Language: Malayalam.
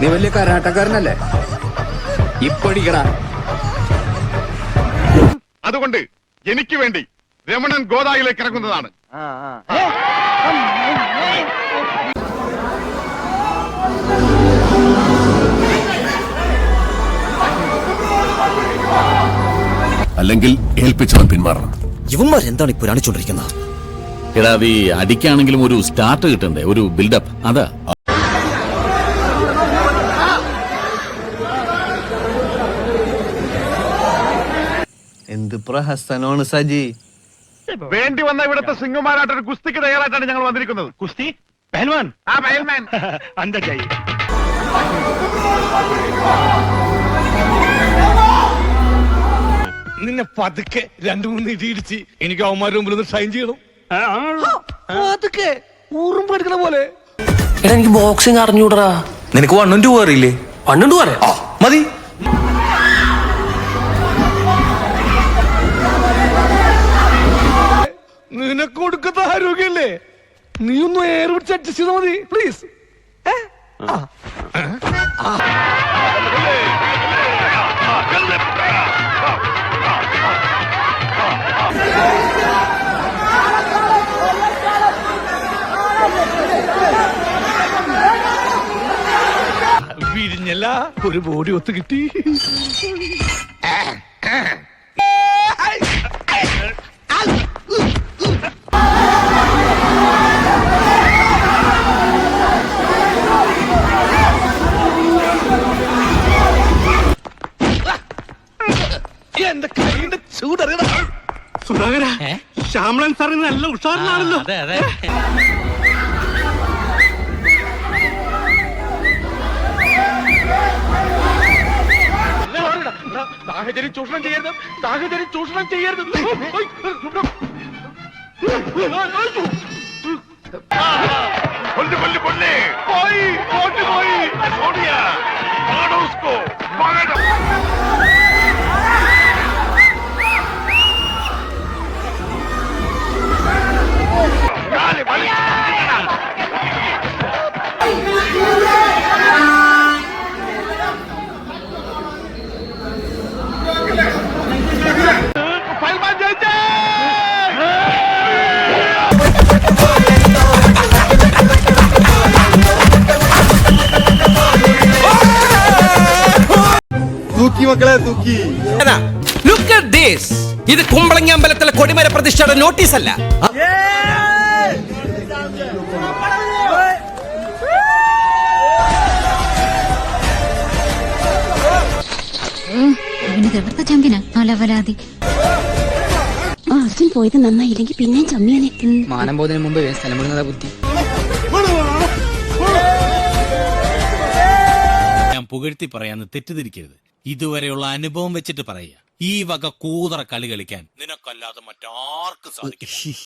നീ വലിയ കരാട്ടക്കാരനല്ലേ? ഇപ്പടിക്കടാ അതുകൊണ്ട് എനിക്ക് വേണ്ടി രമണൻ ഗോദായിലേക്ക് ഇറങ്ങുന്നതാണ്. അല്ലെങ്കിൽ ഏൽപ്പിച്ചവൻ പിന്മാറണം. ഇവന്മാർ എന്താണ് ഈ പുരാണിച്ചോണ്ടിരിക്കുന്നത്? എടാ അത് ഈ അടിക്കാണെങ്കിലും ഒരു സ്റ്റാർട്ട് കിട്ടണ്ടേ? ഒരു ബിൽഡപ്പ് അതാ. എന്ത് പ്രഹസനമാണ് സജി. വേണ്ടി വന്ന ഇവിടുത്തെ സിംഗുമാരായിട്ട് ഒരു കുസ്തിക്ക് തയ്യാറായിട്ടാണ് ഞങ്ങൾ വന്നിരിക്കുന്നത്. കുസ്തി പഹൽവാൻ? ആ പഹൽമാൻ നിന്നെ പതുക്കെ രണ്ടു മൂന്ന് ഇടിയിടിച്ച് എനിക്ക് അവന്മാരുടെ മുമ്പിൽ ഒന്ന് ഷൈൻ ചെയ്യണം. പതുക്കെ. ഊറും എടുക്കണ പോലെ. എടാ എനിക്ക് ബോക്സിംഗ് അറിഞ്ഞൂടറാ നിനക്ക് വണ്ണും ടു അറിയില്ലേ പണ്ടുണ്ട് അറിയാം. മതി. ആരോഗ്യല്ലേ നീ ഒന്ന് എയർ പിടിച്ച് അഡ്ജസ്റ്റ് ചെയ്താൽ മതി പ്ലീസ് വിരിഞ്ഞല്ല ഒരു ബോഡി ഒത്ത് കിട്ടി. എന്റെ കൈയുടെ ചൂടറിയടാ സുധാകര ശ്യാമളൻ സാറിന് നല്ല ഉഷാറിലാണല്ലോ. സാഹചര്യം ചൂഷണം ചെയ്യരുത് സാഹചര്യം ചൂഷണം ചെയ്യരുത്. കൊല്ല് കൊല്ല് കൊല്ല് പോയി പോയി. സോണിയ ലുക്ക് അറ്റ് ദിസ് ഇത് കുമ്പളങ്ങി അമ്പലത്തിലെ കൊടിമര പ്രതിഷ്ഠയുടെ നോട്ടീസ് അല്ല. അവനിത് എവിടുത്തെ ചമ്പിനാ അലവലാതി. ആ അർജുൻ പോയത് നന്നായില്ലെങ്കിൽ പിന്നെയും ചമ്മിയാനെ മാനം പോകുന്നതിന് മുമ്പ് സ്ഥലം വിടുന്നതാ ബുദ്ധി. ഞാൻ പുകഴ്ത്തി പറയാന്ന് തെറ്റിദ്ധരിക്കരുത്. ഇതുവരെയുള്ള അനുഭവം വെച്ചിട്ട് പറയുക. ഈ വക കൂതറ കളി കളിക്കാൻ നിനക്കല്ലാതെ മറ്റാർക്കും സാധിക്കില്ല.